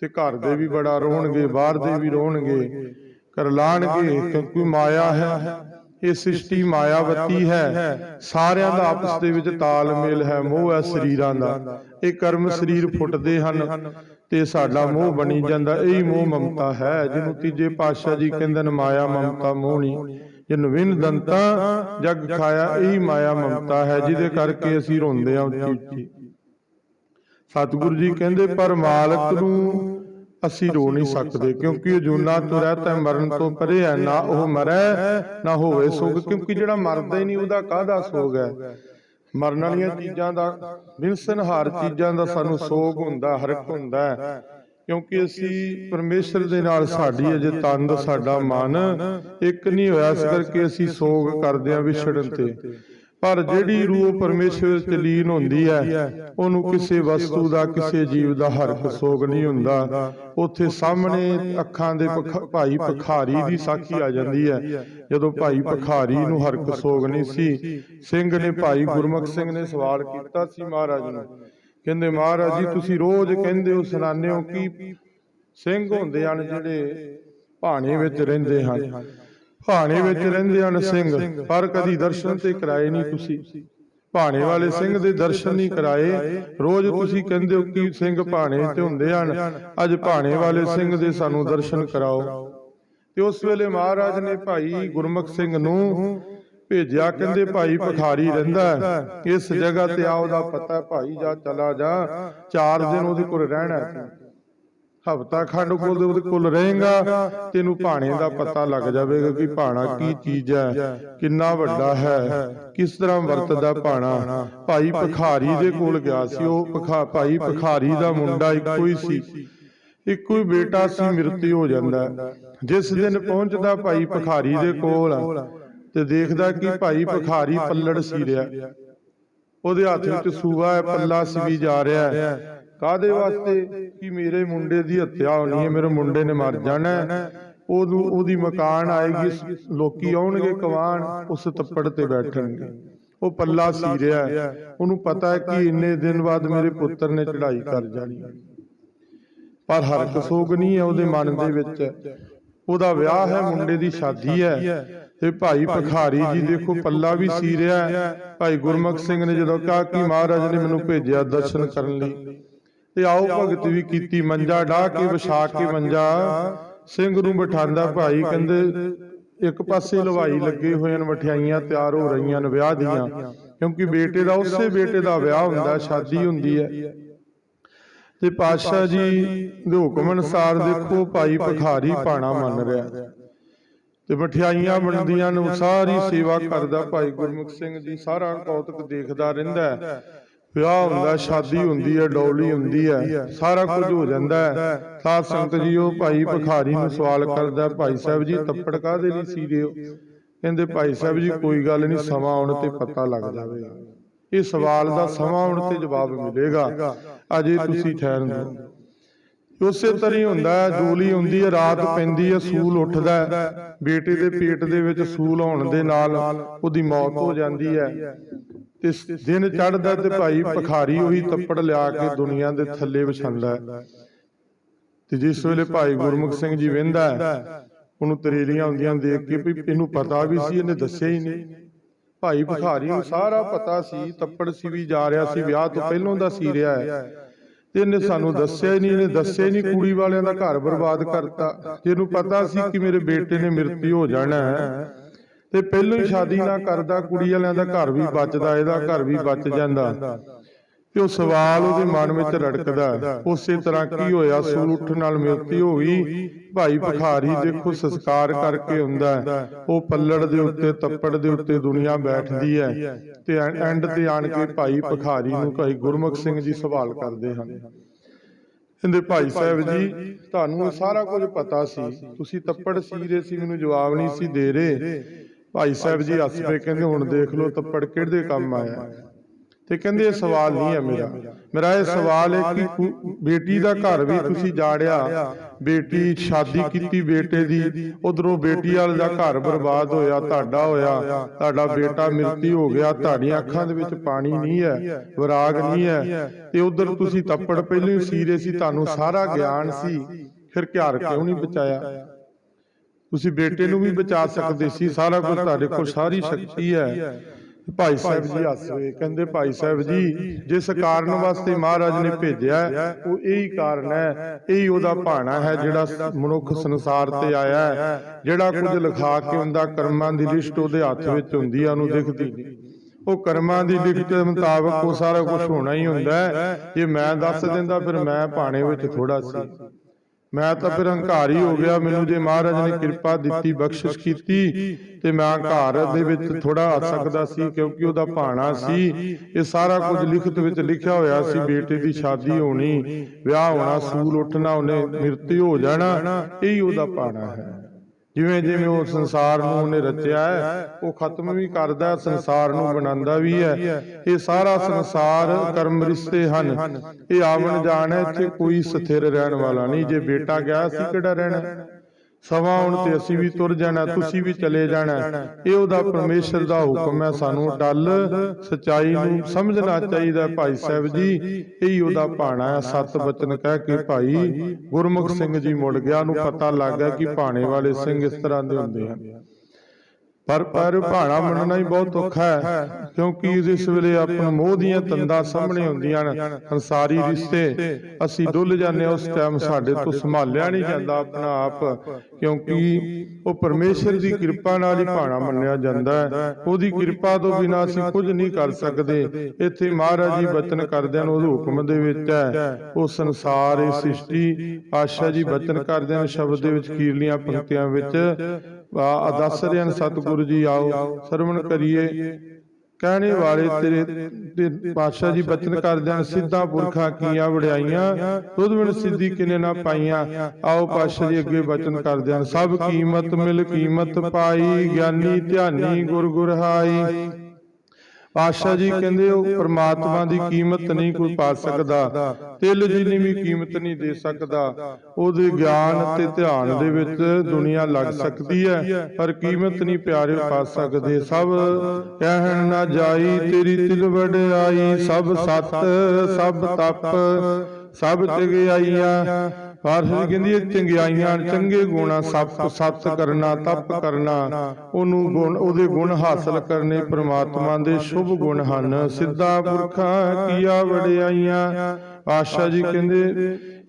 Speaker 1: ਤੇ ਘਰ ਦੇ ਵੀ ਬੜਾ ਰੋਣਗੇ, ਬਾਹਰ ਦੇ ਵੀ ਰੋਣਗੇ। ਕਰਲਾਣਗੇ ਕਿਉਂਕਿ ਮਾਇਆ ਹੈ। ਇਹ ਸ੍ਰਿਸ਼ਟੀ ਮਾਇਆਵਤੀ ਹੈ। ਸਾਰਿਆਂ ਦਾ ਆਪਸ ਦੇ ਵਿੱਚ ਤਾਲਮੇਲ ਹੈ ਮੋਹ ਹੈ ਸਰੀਰਾਂ ਦਾ। ਇਹ ਕਰਮ ਸਰੀਰ ਫੁੱਟਦੇ ਹਨ ਤੇ ਸਾਡਾ ਮੋਹ ਬਣੀ ਜਾਂਦਾ। ਇਹੀ ਮੋਹ ਮਮਤਾ ਹੈ ਜਿਹਨੂੰ ਤੀਜੇ ਪਾਤਸ਼ਾਹ ਜੀ ਕਹਿੰਦੇ ਨੇ ਮਾਇਆ ਮਮਤਾ ਮੋਹਣੀ। ਜਿਨ ਵਿਨ ਦੰਤਾ ਜਗ ਖਾਇਆ ਇਹੀ ਮਾਇਆ ਮਮਤਾ ਹੈ ਜਿਹਦੇ ਕਰਕੇ ਅਸੀਂ ਰੋਂਦੇ ਹਾਂ ਉੱਚੀ ਉੱਚੀ। ਸਤਿਗੁਰੂ ਜੀ ਕਹਿੰਦੇ ਪਰ ਮਾਲਕ ਨੂੰ ਅਸੀਂ ਰੋ ਨਹੀਂ ਸਕਦੇ ਕਿਉਂਕਿ ਉਹ ਜੂਨਾ ਤੋਂ ਰਹਿਤਾ ਹੈ ਮਰਨ ਤੋਂ ਪਰੇ ਹੈ ਨਾ ਉਹ ਮਰੈ ਨਾ ਹੋਵੇ ਸੋਗ ਕਿਉਂਕਿ ਜਿਹੜਾ ਮਰਦਾ ਹੀ ਨਹੀਂ ਉਹਦਾ ਕਾਹਦਾ ਸੋਗ ਹੈ? ਮਰਨ ਵਾਲੀਆਂ ਚੀਜ਼ਾਂ ਦਾ ਬਿਨਸਨਹਾਰ ਚੀਜ਼ਾਂ ਦਾ ਸਾਨੂੰ ਸੋਗ ਹੁੰਦਾ ਹਰਕ ਹੁੰਦਾ ਕਿਉਂਕਿ ਅਸੀਂ ਪਰਮੇਸ਼ਰ ਦੇ ਨਾਲ ਸਾਡੀ ਅਜੇ ਤੰਦ ਸਾਡਾ ਮਨ ਇੱਕ ਨਹੀਂ ਹੋਇਆ ਇਸ ਕਰਕੇ ਅਸੀਂ ਸੋਗ ਕਰਦੇ ਹਾਂ ਵਿਛੜਨ ਤੇ। ਪਰ ਜਿਹੜੀ ਰੂਹ ਪਰਮੇਸ਼ਰ ਵਿੱਚ ਲੀਨ ਹੁੰਦੀ ਹੈ ਉਹਨੂੰ ਕਿਸੇ ਵਸਤੂ ਦਾ ਕਿਸੇ ਜੀਵ ਦਾ ਹਰਕ ਸੋਗ ਨਹੀਂ ਹੁੰਦਾ। ਉੱਥੇ ਸਾਹਮਣੇ ਅੱਖਾਂ ਦੇ ਭਾਈ ਭਖਾਰੀ ਦੀ ਸਾਖੀ ਆ ਜਾਂਦੀ ਹੈ। ਜਦੋਂ ਭਾਈ ਭਖਾਰੀ ਨੂੰ ਹਰਕ ਸੋਗ ਨਹੀਂ ਸੀ ਸਿੰਘ ਨੇ ਭਾਈ ਗੁਰਮੁਖ ਸਿੰਘ ਨੇ ਸਵਾਲ ਕੀਤਾ ਸੀ ਮਹਾਰਾਜ ਨੂੰ। ਕਹਿੰਦੇ ਮਹਾਰਾਜ ਜੀ ਤੁਸੀਂ ਰੋਜ਼ ਕਹਿੰਦੇ ਹੋ ਸੁਣਾਉਂਦੇ ਹੋ ਕਿ ਸਿੰਘ ਹੁੰਦੇ ਹਨ ਜਿਹੜੇ ਭਾਣੇ ਵਿੱਚ ਰਹਿੰਦੇ ਹਨ। ਭਾਣੇ ਵਿੱਚ ਰਹਿੰਦੇ ਹਨ ਸਿੰਘ ਪਰ ਕਦੀ ਦਰਸ਼ਨ ਤੇ ਕਰਾਏ ਨਹੀਂ ਤੁਸੀਂ। ਭਾਣੇ ਵਾਲੇ ਸਿੰਘ ਦੇ ਦਰਸ਼ਨ ਨਹੀਂ ਕਰਾਏ। ਰੋਜ਼ ਤੁਸੀਂ ਕਹਿੰਦੇ ਹੋ ਕਿ ਸਿੰਘ ਭਾਣੇ ਤੇ ਹੁੰਦੇ ਹਨ। ਅੱਜ ਭਾਣੇ ਵਾਲੇ ਸਿੰਘ ਦੇ ਸਾਨੂੰ ਦਰਸ਼ਨ ਕਰਾਓ। ਤੇ ਉਸ ਵੇਲੇ ਮਹਾਰਾਜ ਨੇ ਭਾਈ ਗੁਰਮੁਖ ਸਿੰਘ ਨੂੰ ਭੇਜਿਆ। ਕਹਿੰਦੇ ਭਾਈ ਭਖਾਰੀ ਰਹਿੰਦਾ ਇਸ ਜਗ੍ਹਾ ਤੇ ਆ ਉਹਦਾ ਪਤਾ ਭਾਈ ਜਾ ਚਲਾ ਜਾ। ਚਾਰ ਦਿਨ ਉਹਦੇ ਕੋਲ ਰਹਿਣਾ ਹੈ ਹਫਤਾ ਖੰਡ ਕੋਲ ਦੇ ਉਹਦੇ ਕੋਲ ਰਹੇਗਾ, ਤੈਨੂੰ ਭਾਣੇ ਦਾ ਪਤਾ ਲੱਗ ਜਾਵੇਗਾ ਕਿ ਭਾਣਾ ਕੀ ਚੀਜ਼ ਹੈ, ਕਿੰਨਾ ਵੱਡਾ ਹੈ, ਕਿਸ ਤਰ੍ਹਾਂ ਵਰਤਦਾ ਭਾਣਾ। ਭਾਈ ਭਖਾਰੀ ਦੇ ਕੋਲ ਗਿਆ ਸੀ ਉਹ ਭਾਈ ਭਖਾਰੀ ਦਾ ਮੁੰਡਾ ਇੱਕੋ ਹੀ ਸੀ। ਇੱਕੋ ਹੀ ਬੇਟਾ ਸੀ ਮ੍ਰਿਤੂ ਹੋ ਜਾਂਦਾ। ਜਿਸ ਦਿਨ ਪਹੁੰਚਦਾ ਭਾਈ ਭਖਾਰੀ ਦੇ ਕੋਲ ਤੇ ਦੇਖਦਾ ਕਿ ਭਾਈ ਭਖਾਰੀ ਪੱਲੜ ਸੀ ਰਿਹਾ। ਉਹਦੇ ਹੱਥ ਵਿੱਚ ਸੂਆ ਹੈ, ਪੱਲਾ ਸੀ ਜਾ ਰਿਹਾ ਹੈ। ਕਾਦੇ ਵਾਸਤੇ? ਕਿ ਮੇਰੇ ਮੁੰਡੇ ਦੀ ਹੱਤਿਆ ਹੋਣੀ ਹੈ, ਮੇਰੇ ਮੁੰਡੇ ਨੇ ਮਰ ਜਾਣਾ ਹੈ। ਉਹਨੂੰ ਉਹਦੀ ਮਕਾਨ ਆਏਗੀ ਲੋਕੀ ਆਉਣਗੇ ਕਵਾਨ, ਉਸ ਤੱਪੜ ਤੇ ਬੈਠਣਗੇ। ਉਹ ਪੱਲਾ ਸੀ ਰਿਹਾ ਉਹਨੂੰ ਪਤਾ ਹੈ ਕਿ ਇੰਨੇ ਦਿਨ ਬਾਅਦ ਮੇਰੇ ਪੁੱਤਰ ਨੇ ਚੜ੍ਹਾਈ ਕਰ ਜਾਣੀ ਪਰ ਹਰਕ ਸੋਗ ਨਹੀਂ ਹੈ ਉਹਦੇ ਮਨ ਦੇ ਵਿੱਚ। ਉਹਦਾ ਵਿਆਹ ਹੈ, ਮੁੰਡੇ ਦੀ ਸ਼ਾਦੀ ਹੈ। ਤੇ ਭਾਈ ਭਖਾਰੀ ਜੀ, ਦੇਖੋ ਪੱਲਾ ਵੀ ਸੀ ਰਿਹਾ ਹੈ। ਭਾਈ ਗੁਰਮੁਖ ਸਿੰਘ ਨੇ ਜਦੋਂ ਕਿਹਾ ਕਿ ਮਹਾਰਾਜ ਨੇ ਮੈਨੂੰ ਭੇਜਿਆ ਦਰਸ਼ਨ ਕਰਨ ਲਈ। ਤੇ ਆਓ ਭਗਤ ਵੀ ਕੀਤੀ ਮੰਜਾ ਢਾ ਕੇ ਵਿਛਾ ਕੇ ਮੰਜਾ। ਸਿੰਘ ਨੂੰ ਬਿਠਾਉਂਦਾ ਭਾਈ, ਕਹਿੰਦੇ, ਇੱਕ ਪਾਸੇ ਲਵਾਈ ਲੱਗੇ ਹੋਏ ਹਨ ਮਠਿਆਈਆਂ ਤਿਆਰ ਹੋ ਰਹੀਆਂ ਨੇ ਵਿਆਹ ਦੀਆਂ। ਕਿਉਂਕਿ ਬੇਟੇ ਦਾ ਉਸੇ ਬੇਟੇ ਦਾ ਵਿਆਹ ਹੁੰਦਾ, ਸ਼ਾਦੀ ਹੁੰਦੀ ਹੈ। ਤੇ ਪਾਤਸ਼ਾਹ ਜੀ ਦੇ ਹੁਕਮ ਅਨੁਸਾਰ ਦੇਖੋ ਭਾਈ ਭਖਾਰੀ ਪਾਣਾ ਮੰਨ ਰਿਹਾ। ਤੇ ਮਠਿਆਈਆਂ ਬਣਦੀਆਂ ਨੂੰ ਸਾਰੀ ਸੇਵਾ ਕਰਦਾ ਭਾਈ ਗੁਰਮੁਖ ਸਿੰਘ ਜੀ, ਸਾਰਾ ਕੌਤਕ ਦੇਖਦਾ ਰਹਿੰਦਾ ਵਿਆਹ ਹੁੰਦਾ ਸ਼ਾਦੀ ਹੁੰਦੀ ਹੈ ਡੌਲੀ ਹੁੰਦੀ ਹੈ ਸਾਰਾ ਕੁਝ ਹੋ ਜਾਂਦਾ ਹੈ। ਸਾਧ ਸੰਗਤ ਜੀ ਉਹ ਭਾਈ ਭਖਾਰੀ ਨੂੰ ਸਵਾਲ ਕਰਦਾ ਭਾਈ ਸਾਹਿਬ ਜੀ ਤੱਪੜ ਕਾਹਦੇ ਲਈ ਸੀ ਦਿਓ ਕਹਿੰਦੇ ਭਾਈ ਸਾਹਿਬ ਜੀ ਕੋਈ ਗੱਲ ਨਹੀਂ ਸਮਾਂ ਆਉਣ ਤੇ ਪਤਾ ਲੱਗ ਜਾਵੇਗਾ। ਇਹ ਸਵਾਲ ਦਾ ਸਮਾਂ ਆਉਣ ਤੇ ਜਵਾਬ ਮਿਲੇਗਾ। ਅਜੇ ਤੁਸੀਂ ਠਹਿਰਨ ਦਿਓ ਉਸੇ ਤਰ੍ਹਾਂ ਹੀ ਹੁੰਦਾ ਹੈ ਜੂਲੀ ਹੁੰਦੀ ਹੈ ਰਾਤ ਪੈਂਦੀ ਹੈ ਸੂਲ ਉੱਠਦਾ ਹੈ। ਬੇਟੇ ਦੇ ਪੇਟ ਦੇ ਵਿੱਚ ਸੂਲ ਹੋਣ ਦੇ ਨਾਲ ਉਹਦੀ ਮੌਤ ਹੋ। ਜਾਂਦੀ ਹੈ। ਤੇ ਦਿਨ ਚੜ੍ਹਦਾ ਤੇ ਭਾਈ ਭਖਾਰੀ ਉਹੀ ਤੱਪੜ ਲਿਆ ਕੇ ਦੁਨੀਆ ਦੇ ਥੱਲੇ ਵਿਛਾਉਂਦਾ ਹੈ। ਤੇ ਜਿਸ ਵੇਲੇ ਭਾਈ ਗੁਰਮੁਖ ਸਿੰਘ ਜੀ ਵਹਿੰਦਾ ਉਹਨੂੰ ਤਰੇਲੀਆਂ ਹੁੰਦੀਆਂ ਦੇਖ ਕੇ ਵੀ ਇਹਨੂੰ ਪਤਾ ਵੀ ਸੀ ਇਹਨੇ ਦੱਸਿਆ ਹੀ ਨਹੀਂ। ਭਾਈ ਭਖਾਰੀ ਨੂੰ ਸਾਰਾ ਪਤਾ ਸੀ ਤੱਪੜ ਸੀ ਵੀ ਜਾ ਰਿਹਾ ਸੀ ਵਿਆਹ ਤੋਂ ਪਹਿਲਾਂ ਦਾ ਸੀ ਰਿਹਾ ਹੈ। ਤੇ ਇਹਨੇ ਸਾਨੂੰ ਦੱਸਿਆ ਹੀ ਨਹੀਂ ਇਹਨੇ ਦੱਸਿਆ ਹੀ ਨਹੀਂ ਕੁੜੀ ਵਾਲਿਆਂ ਦਾ ਘਰ ਬਰਬਾਦ ਕਰਤਾ। ਜਿਹਨੂੰ ਪਤਾ ਸੀ ਕਿ ਮੇਰੇ ਬੇਟੇ ਨੇ ਮ੍ਰਿਤੂ ਹੋ। ਜਾਣਾ ਹੈ। ਤੇ ਪਹਿਲਾਂ ਹੀ ਸ਼ਾਦੀ ਨਾ ਕਰਦਾ ਕੁੜੀ ਵਾਲਿਆਂ ਦਾ ਘਰ ਵੀ ਬਚਦਾ ਇਹਦਾ ਘਰ ਵੀ ਬਚ ਜਾਂਦਾ। ਤੇ ਉਹ ਸਵਾਲ ਉਹਦੇ ਮਨ ਵਿੱਚ ਰੜਕਦਾ। ਉਸੇ ਤਰ੍ਹਾਂ ਕੀ ਹੋਇਆ? ਉੱਠਣ ਨਾਲ ਮ੍ਰਿਤੂ ਹੋ ਗਈ ਭਾਈ ਭਖਾਰੀ ਦੇਖੋ ਸੰਸਕਾਰ ਕਰਕੇ ਹੁੰਦਾ। ਉਹ ਪੱਲੜ ਦੇ ਉੱਤੇ ਤੱਪੜ ਦੇ ਉੱਤੇ ਦੁਨੀਆ ਬੈਠਦੀ ਹੈ। ਤੇ ਐਂਡ ਤੇ ਆਣ ਕੇ ਭਾਈ ਭਖਾਰੀ ਨੂੰ ਭਾਈ ਗੁਰਮੁਖ ਸਿੰਘ ਜੀ ਸਵਾਲ ਕਰਦੇ ਹਨ। ਕਹਿੰਦੇ ਭਾਈ ਸਾਹਿਬ ਜੀ ਤੁਹਾਨੂੰ ਸਾਰਾ ਕੁਝ ਪਤਾ ਸੀ। ਤੁਸੀਂ ਤੱਪੜ ਸੀ ਰਹੇ ਸੀ ਮੈਨੂੰ ਜਵਾਬ ਨਹੀਂ ਸੀ ਦੇ ਰਹੇ ਭਾਈ ਸਾਹਿਬ ਜੀ, ਹੱਸ ਪਏ, ਕਹਿੰਦੇ ਹੁਣ ਦੇਖ ਲਓ ਤੱਪੜ ਕਿਹੜੇ ਕੰਮ ਆਇਆ। ਤੇ ਕਹਿੰਦੇ ਇਹ ਸਵਾਲ ਨਹੀਂ ਹੈ ਮੇਰਾ। ਮੇਰਾ ਇਹ ਸਵਾਲ ਹੈ ਕਿ ਬੇਟੀ ਦਾ ਘਰ ਵੀ ਤੁਸੀਂ ਜਾੜਿਆ, ਬੇਟੀ ਸ਼ਾਦੀ ਕੀਤੀ ਬੇਟੇ ਦੀ, ਉਧਰੋਂ ਬੇਟੀ ਵਾਲੇ ਦਾ ਘਰ ਬਰਬਾਦ ਹੋਇਆ, ਤੁਹਾਡਾ ਹੋਇਆ, ਤੁਹਾਡਾ ਬੇਟਾ ਮਿਰਤੀ ਹੋ ਗਿਆ, ਤੁਹਾਡੀਆਂ ਅੱਖਾਂ ਦੇ ਵਿੱਚ ਪਾਣੀ ਨਹੀਂ ਹੈ, ਵਿਰਾਗ ਨਹੀਂ ਹੈ, ਤੇ ਉਧਰ ਤੁਸੀਂ ਤੱਪੜ ਪਹਿਲਾਂ ਹੀ ਸੀਰੇ ਸੀ, ਤੁਹਾਨੂੰ ਸਾਰਾ ਗਿਆਨ ਸੀ, ਫਿਰ ਘਰ ਕਿਉਂ ਨਹੀਂ ਬਚਾਇਆ? ਤੁਸੀਂ ਬੇਟੇ ਨੂੰ ਵੀ ਬਚਾ ਸਕਦੇ ਸੀ ਸਾਰਾ ਕੁਝ ਤੁਹਾਡੇ ਕੋਲ ਸਾਰੀ ਸ਼ਕਤੀ ਹੈ। ਭਾਈ ਸਾਹਿਬ ਜੀ ਹੱਸੇ ਕਹਿੰਦੇ ਭਾਈ ਸਾਹਿਬ ਜੀ ਜਿਸ ਕਾਰਨ ਵਾਸਤੇ ਮਹਾਰਾਜ ਨੇ ਭੇਜਿਆ ਉਹ ਇਹੀ ਕਾਰਨ ਹੈ ਇਹੀ ਉਹਦਾ ਭਾਣਾ ਹੈ ਜਿਹੜਾ ਮਨੁੱਖ ਸੰਸਾਰ ਤੇ ਆਇਆ ਹੈ ਜਿਹੜਾ ਕੁਝ ਲਿਖਾ ਕੇ ਹੁੰਦਾ ਕਰਮਾਂ ਦੀ ਲਿਸਟ ਉਹਦੇ ਹੱਥ ਵਿੱਚ ਹੁੰਦੀ ਆ ਉਹਨੂੰ ਦਿਖਦੀ ਨਹੀਂ। ਉਹ ਕਰਮਾਂ ਦੀ ਲਿਖਤ ਦੇ ਮੁਤਾਬਕ ਉਹ ਸਾਰਾ ਕੁਝ ਹੋਣਾ ਹੀ ਹੁੰਦਾ ਹੈ। ਜੇ ਮੈਂ ਦੱਸ ਦਿੰਦਾ ਫਿਰ ਮੈਂ ਭਾਣੇ ਵਿੱਚ ਥੋੜਾ ਸੀ। ਮੈਂ ਤਾਂ ਫਿਰ ਹੰਕਾਰੀ ਹੋ ਗਿਆ ਮੈਨੂੰ ਜੇ ਮਹਾਰਾਜ ਨੇ ਕਿਰਪਾ ਦਿੱਤੀ ਬਖਸ਼ਿਸ਼ ਕੀਤੀ ਤੇ ਮੈਂ ਘਰ ਦੇ ਵਿੱਚ ਥੋੜਾ ਆ ਸਕਦਾ ਸੀ ਕਿਉਂਕਿ ਉਹਦਾ ਭਾਣਾ ਸੀ। ਇਹ ਸਾਰਾ ਕੁਝ ਲਿਖਤ ਵਿੱਚ ਲਿਖਿਆ ਹੋਇਆ ਸੀ ਬੇਟੇ ਦੀ ਸ਼ਾਦੀ ਹੋਣੀ ਵਿਆਹ ਹੋਣਾ ਸੂਲ ਉੱਠਣਾ ਉਹਨੇ ਮ੍ਰਿਤੂ ਹੋ ਜਾਣਾ ਇਹੀ ਉਹਦਾ ਭਾਣਾ ਹੈ। ਜਿਵੇਂ ਜਿਵੇਂ ਉਹ ਸੰਸਾਰ ਨੂੰ ਉਹਨੇ ਰਚਿਆ ਹੈ ਉਹ ਖਤਮ ਵੀ ਕਰਦਾ ਹੈ, ਸੰਸਾਰ ਨੂੰ ਬਣਾਉਂਦਾ ਵੀ ਹੈ। ਇਹ ਸਾਰਾ ਸੰਸਾਰ ਕਰਮ ਰਿਸ਼ਤੇ ਹਨ। ਇਹ ਆਵਣ ਜਾਣ ਹੈ ਇੱਥੇ ਕੋਈ ਸਥਿਰ ਰਹਿਣ ਵਾਲਾ ਨਹੀਂ। ਜੇ ਬੇਟਾ ਗਿਆ ਅਸੀਂ ਕਿਹੜਾ ਰਹਿਣਾ? ਸਵਾ ਹੁਣ ਤੇ ਅਸੀਂ ਵੀ ਤੁਰ ਜਾਣਾ ਤੁਸੀਂ ਵੀ ਚਲੇ ਜਾਣਾ। ਇਹ ਉਹਦਾ ਪਰਮੇਸ਼ਰ ਦਾ ਹੁਕਮ ਹੈ ਸਾਨੂੰ ਡੱਲ ਸਚਾਈ ਨੂੰ ਸਮਝਣਾ ਚਾਹੀਦਾ ਹੈ ਭਾਈ ਸਾਹਿਬ ਜੀ। ਇਹੀ ਉਹਦਾ ਭਾਣਾ ਹੈ ਸਤ ਬਚਨ ਕਹਿ ਕੇ ਭਾਈ ਗੁਰਮੁਖ ਸਿੰਘ ਜੀ ਮੁੜ ਗਿਆ ਨੂੰ ਪਤਾ ਲੱਗ ਗਿਆ ਕਿ ਭਾਣੇ ਵਾਲੇ ਸਿੰਘ ਇਸ ਤਰ੍ਹਾਂ ਦੇ ਹੁੰਦੇ ਹਨ ਪਰ ਪਰ ਭਾਣਾ ਮੰਨਣਾ ਹੀ ਬਹੁਤ ਔਖਾ ਹੈ ਕਿਉਂਕਿ ਇਸ ਵੇਲੇ ਆਪਣਾ ਮੋਹ ਦੀਆਂ ਤੰਦਾਂ ਸਾਹਮਣੇ ਹੁੰਦੀਆਂ ਨੇ ਸੰਸਾਰੀ ਰਿਸ਼ਤੇ ਅਸੀਂ ਡੁੱਲ ਜਾਂਦੇ ਉਸ ਟਾਈਮ ਸਾਡੇ ਤੋਂ ਸੰਭਾਲਿਆ ਨਹੀਂ ਜਾਂਦਾ ਆਪਣਾ ਆਪ ਕਿਉਂਕਿ ਉਹ ਪਰਮੇਸ਼ਰ ਦੀ ਕਿਰਪਾ ਨਾਲ ਹੀ ਭਾਣਾ ਮੰਨਿਆ ਜਾਂਦਾ ਹੈ। ਉਹਦੀ ਕਿਰਪਾ ਤੋਂ ਬਿਨਾਂ ਅਸੀਂ ਕੁਝ ਨਹੀਂ ਕਰ ਸਕਦੇ। ਇੱਥੇ ਮਹਾਰਾਜ ਜੀ ਬਚਨ ਕਰਦੇ ਹਨ ਉਹਦੇ ਹੁਕਮ ਦੇ ਵਿੱਚ ਹੈ। ਉਹ ਸੰਸਾਰ ਇਹ ਸ੍ਰਿਸ਼ਟੀ ਆਸ਼ਾ ਜੀ ਬਚਨ ਕਰਦੇ ਹਨ ਸ਼ਬਦ ਦੇ ਵਿੱਚ ਕੀਰਲੀਆਂ ਪੰਕਤੀਆਂ ਵਿੱਚ ਦੱਸ ਰਹੇ ਹਨ ਸਤਿਗੁਰੂ ਜੀ ਆਓ, ਸਰਵਣ ਕਰੀਏ। ਕਹਿਣੇ ਵਾਲੇ ਤੇਰੇ ਪਾਤਸ਼ਾਹ ਜੀ ਬਚਨ ਕਰਦੇ ਹਨ, ਸਿੱਧਾ ਪੁਰਖਾਂ ਕੀਆਂ ਵਡਿਆਈਆਂ ਤੁਧ ਬਿਨ ਸਿੱਧੀ ਕਿਨੇ ਨਾ ਪਾਈਆਂ। ਆਓ ਪਾਤਸ਼ਾਹ ਜੀ ਅੱਗੇ ਬਚਨ ਕਰਦੇ ਹਨ, ਸਭ ਕੀਮਤ ਮਿਲ ਕੀਮਤ ਪਾਈ, ਗਿਆਨੀ ਧਿਆਨੀ ਗੁਰ ਗੁਰ ਹਾਈ। ਪਾਤਸ਼ਾਹ ਜੀ ਕਹਿੰਦੇ ਉਹ ਪ੍ਰਮਾਤਮਾ ਦੀ ਕੀਮਤ ਨਹੀਂ ਕੋਈ ਪਾ ਸਕਦਾ। ਤਿਲ ਜਿੰਨੀ ਵੀ ਕੀਮਤ ਨਹੀਂ ਦੇ ਸਕਦਾ। ਉਹਦੇ ਗਿਆਨ ਤੇ ਧਿਆਨ ਦੇ ਵਿੱਚ ਦੁਨੀਆ ਲੱਗ ਸਕਦੀ ਹੈ। ਪਰ ਕੀਮਤ ਨਹੀਂ ਪਿਆਰੇ ਪਾ ਸਕਦੇ। ਸਭ ਕਹਿਣ ਨਾ ਜਾਈ ਤੇਰੀ ਤਿਲ ਵਡਿਆਈ ਸਭ ਸਤ ਸਭ ਤਪ ਸਭ ਚੰਗਿਆਈਆਂ ਪਾਰਸ਼ਦ ਕਹਿੰਦੀ ਇਹ ਚੰਗਿਆਈਆਂ, ਚੰਗੇ ਗੁਣਾ ਸਭ ਸਤ ਕਰਨਾ, ਤਪ ਕਰਨਾ, ਉਹਨੂੰ ਗੁਣ, ਉਹਦੇ ਗੁਣ ਹਾਸਲ ਕਰਨੇ ਪ੍ਰਮਾਤਮਾ ਦੇ ਸ਼ੁਭ ਗੁਣ ਹਨ। ਸਿੱਧਾ ਪੁਰਖਾਂ ਕੀਆ ਵਡਿਆਈਆਂ। ਪਾਤਸ਼ਾਹ ਜੀ ਕਹਿੰਦੇ,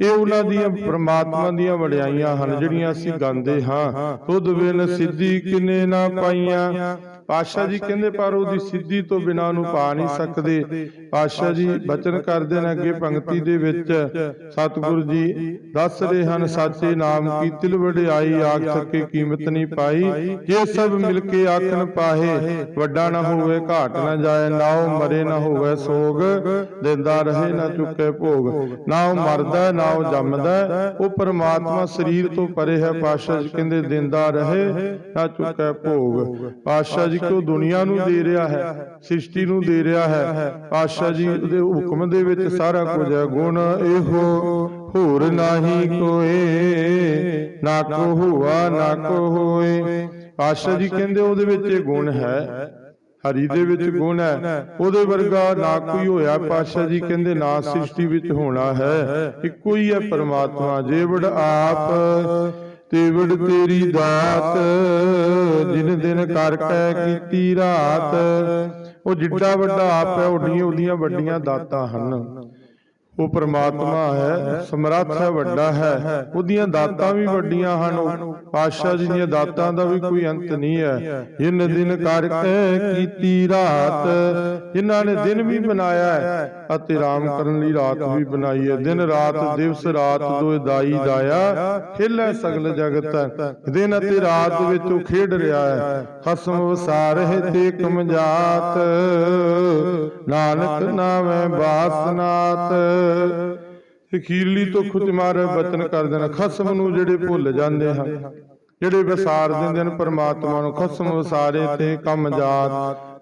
Speaker 1: ਇਹ ਉਹਨਾਂ ਦੀਆਂ ਪ੍ਰਮਾਤਮਾ ਦੀਆਂ ਵਡਿਆਈਆਂ ਹਨ, ਜਿਹੜੀਆਂ ਅਸੀਂ ਗਾਉਂਦੇ ਹਾਂ। ਤੁਧ ਬਿਨ ਸਿੱਧੀ ਕਿਨੇ ਨਾ ਪਾਈਆਂ। ਪਾਤਸ਼ਾਹ ਜੀ ਕਹਿੰਦੇ, ਪਰ ਉਹਦੀ ਸਿੱਧੀ ਤੋਂ ਬਿਨਾ ਨੂੰ ਪਾ ਨਹੀਂ ਸਕਦੇ। ਪਾਤਸ਼ਾਹ ਜੀ ਬਚਨ ਕਰਦੇ ਨੇ ਅੱਗੇ ਪੰਕਤੀ ਦੇ ਵਿੱਚ, ਸਤਿਗੁਰੂ ਜੀ ਦੱਸ ਰਹੇ ਹਨ, ਸਾਚੇ ਨਾਮ ਕੀ ਤਿਲ ਵਡਿਆਈ, ਆਖ ਸਕੇ ਕੀਮਤ ਨਹੀਂ ਪਾਈ। ਜੇ ਸਭ ਮਿਲ ਕੇ ਆਖਣ ਪਾਹੇ, ਵੱਡਾ ਨਾ ਹੋਵੇ, ਘਾਟ ਨਾ ਜਾਏ ਨਾਉ ਮਰੇ, ਨਾ ਹੋਵੇ ਸੋਗ, ਦਿੰਦਾ ਰਹੇ, ਨਾ ਚੁੱਕੇ ਭੋਗ। ਨਾ ਉਹ ਮਰਦਾ, ਨਾ ਉਹ ਜੰਮਦਾ, ਉਹ ਪਰਮਾਤਮਾ ਸਰੀਰ ਤੋਂ ਪਰੇ ਹੈ। ਪਾਤਸ਼ਾਹ ਜੀ ਕਹਿੰਦੇ, ਦਿੰਦਾ ਰਹੇ, ਨਾ ਚੁੱਕੇ ਭੋਗ। ਪਾਤਸ਼ਾਹ ਜੀ ਜੀ ਦੁਨੀਆ ਨੂੰ ਦੇ ਰਿਹਾ ਹੈ, ਸ੍ਰਿਸ਼ਟੀ ਨੂੰ ਦੇ ਰਿਹਾ ਹੈ। ਪਾਤਸ਼ਾਹ ਜੀ ਦੇ ਹੁਕਮ ਦੇ ਵਿੱਚ ਸਾਰਾ ਕੁਝ ਹੈ। ਗੁਣ ਇਹੋ, ਹੋਰ ਨਾਹੀ ਕੋਏ, ਨਾ ਕੋ ਹੁਆ, ਨਾ ਕੋ ਹੋਏ। ਪਾਤਸ਼ਾਹ ਜੀ ਕਹਿੰਦੇ ਉਹਦੇ ਵਿੱਚ ਇਹ ਗੁਣ ਹੈ। ਹਰੀ ਦੇ ਵਿੱਚ ਗੁਣ ਹੈ। ਉਹਦੇ ਵਰਗਾ ਨਾ ਕੋਈ ਹੋਇਆ। ਪਾਤਸ਼ਾਹ ਜੀ ਕਹਿੰਦੇ ਨਾ ਸ੍ਰਿਸ਼ਟੀ ਵਿੱਚ ਹੋਣਾ ਹੈ। ਇੱਕੋ ਹੀ ਹੈ ਪਰਮਾਤਮਾ। ਜੇਵੜ ਆਪ ਤੇਵੜ ਤੇਰੀ ਦਾਤ ਜਿਨ ਦਿਨ ਕਰ ਕੈ ਕੀਤੀ ਰਾਤ। ਉਹ ਜਿੱਡਾ ਵੱਡਾ ਆਪ ਹੈ ਉਹਦੀਆਂ ਉਹਦੀਆਂ ਵੱਡੀਆਂ ਦਾਤਾਂ ਹਨ। ਉਹ ਪ੍ਰਮਾਤਮਾ ਹੈ ਸਮਰੱਥ ਹੈ ਵੱਡਾ ਹੈ। ਉਹਦੀਆਂ ਦਾਤਾਂ ਵੀ ਵੱਡੀਆਂ ਹਨ। ਪਾਤਸ਼ਾਹ ਜੀ ਦੀਆਂ ਦਾਤਾਂ ਦਾ ਵੀ ਕੋਈ ਅੰਤ ਨਹੀਂ ਹੈ। ਇਨ ਦਿਨ ਕਰਕੇ ਕੀਤੀ ਰਾਤ, ਜਿਨ੍ਹਾਂ ਨੇ ਦਿਨ ਵੀ ਬਣਾਇਆ ਹੈ ਅਤੇ ਰਾਮ ਕਰਨ ਲਈ ਰਾਤ ਵੀ ਬਣਾਈ ਹੈ। ਦਿਨ ਰਾਤ, ਦਿਵਸ ਰਾਤ ਦੋਇ ਦਾਈ ਦਾਇਆ ਖੇਲੇ ਸਗਲ ਜਗਤ ਦਿਨ ਅਤੇ ਰਾਤ ਵਿੱਚ ਉਹ ਖੇਡ ਰਿਹਾ ਹੈ। ਖਸਮ ਵਸਾਰਹਿ ਤੇ ਕਮਜਾਤ। ਨਾਨਕ ਨਾਮੈ ਬਾਸਨਾਤ। ਅਖੀਰਲੀ ਤੋਂ ਖੁਦ ਮਾਰੇ ਬਚਨ ਕਰ ਦੇਣਾ ਖਸਮ ਨੂੰ ਜਿਹੜੇ ਭੁੱਲ ਜਾਂਦੇ ਹਨ ਜਿਹੜੇ ਵਿਸਾਰ ਦਿੰਦੇ ਨੇ ਪਰਮਾਤਮਾ ਨੂੰ ਖਸਮ ਵਸਾਰੇ ਤੇ ਕੰਮ ਜਾਤ।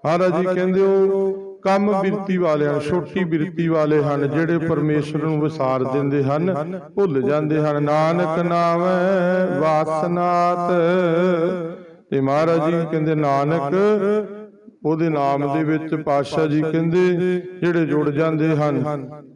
Speaker 1: ਮਹਾਰਾਜ ਜੀ ਕਹਿੰਦੇ ਉਹ ਕੰਮ ਬਿਰਤੀ ਵਾਲੇ ਹਨ ਛੋਟੀ ਬਿਰਤੀ ਵਾਲੇ ਹਨ ਜਿਹੜੇ ਪਰਮੇਸ਼ਰ ਨੂੰ ਵਿਸਾਰ ਦਿੰਦੇ ਹਨ ਭੁੱਲ ਜਾਂਦੇ ਹਨ। ਨਾਨਕ ਨਾਮੈ ਵਾਸਨਾਤ। ਤੇ ਮਹਾਰਾਜ ਜੀ ਕਹਿੰਦੇ ਨਾਨਕ ਉਹਦੇ ਨਾਮ ਦੇ ਵਿੱਚ ਪਾਤਸ਼ਾਹ ਜੀ ਕਹਿੰਦੇ ਜਿਹੜੇ ਜੁੜ ਜਾਂਦੇ ਹਨ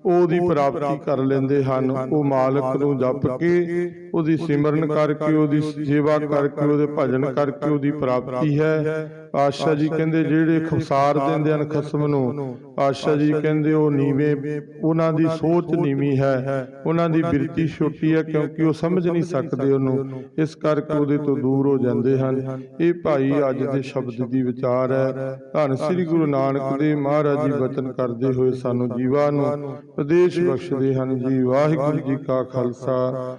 Speaker 1: ਉਹਦੀ ਪ੍ਰਾਪਤੀ ਕਰ ਲੈਂਦੇ ਹਨ ਉਹ ਮਾਲਕ ਨੂੰ ਜਪ ਕੇ ਉਹਦੀ ਸਿਮਰਨ ਕਰਕੇ ਉਹਦੀ ਸੇਵਾ ਕਰਕੇ ਉਹਦੇ ਭਜਨ ਕਰਕੇ ਉਹਦੀ ਪ੍ਰਾਪਤੀ ਹੈ। ਪਾਤਸ਼ਾਹ ਜੀ ਕਹਿੰਦੇ ਜਿਹੜੇ ਖੁਸਾਰ ਦਿੰਦੇ ਹਨ ਖਸਮ ਨੂੰ ਪਾਤਸ਼ਾਹ ਜੀ ਕਹਿੰਦੇ ਉਹ ਨੀਵੇਂ ਉਹਨਾਂ ਦੀ ਸੋਚ ਨੀਵੀਂ ਹੈ। ਉਹਨਾਂ ਦੀ ਬਿਰਤੀ ਛੋਟੀ ਹੈ ਕਿਉਂਕਿ ਉਹ ਸਮਝ ਨਹੀਂ ਸਕਦੇ ਉਹਨੂੰ। ਇਸ ਕਰਕੇ ਉਹਦੇ ਤੋਂ ਦੂਰ ਹੋ ਜਾਂਦੇ ਹਨ। ਇਹ ਭਾਈ ਅੱਜ ਦੇ ਸ਼ਬਦ ਦੀ ਵਿਚਾਰ ਹੈ। ਧੰਨ ਸ੍ਰੀ ਗੁਰੂ ਨਾਨਕ ਦੇਵ ਮਹਾਰਾਜ ਜੀ ਬਚਨ ਕਰਦੇ ਹੋਏ ਸਾਨੂੰ ਜੀਵਾਂ ਨੂੰ ਉਪਦੇਸ਼ ਬਖਸ਼ਦੇ ਹਨ ਜੀ। ਵਾਹਿਗੁਰੂ ਜੀ ਕਾ ਖਾਲਸਾ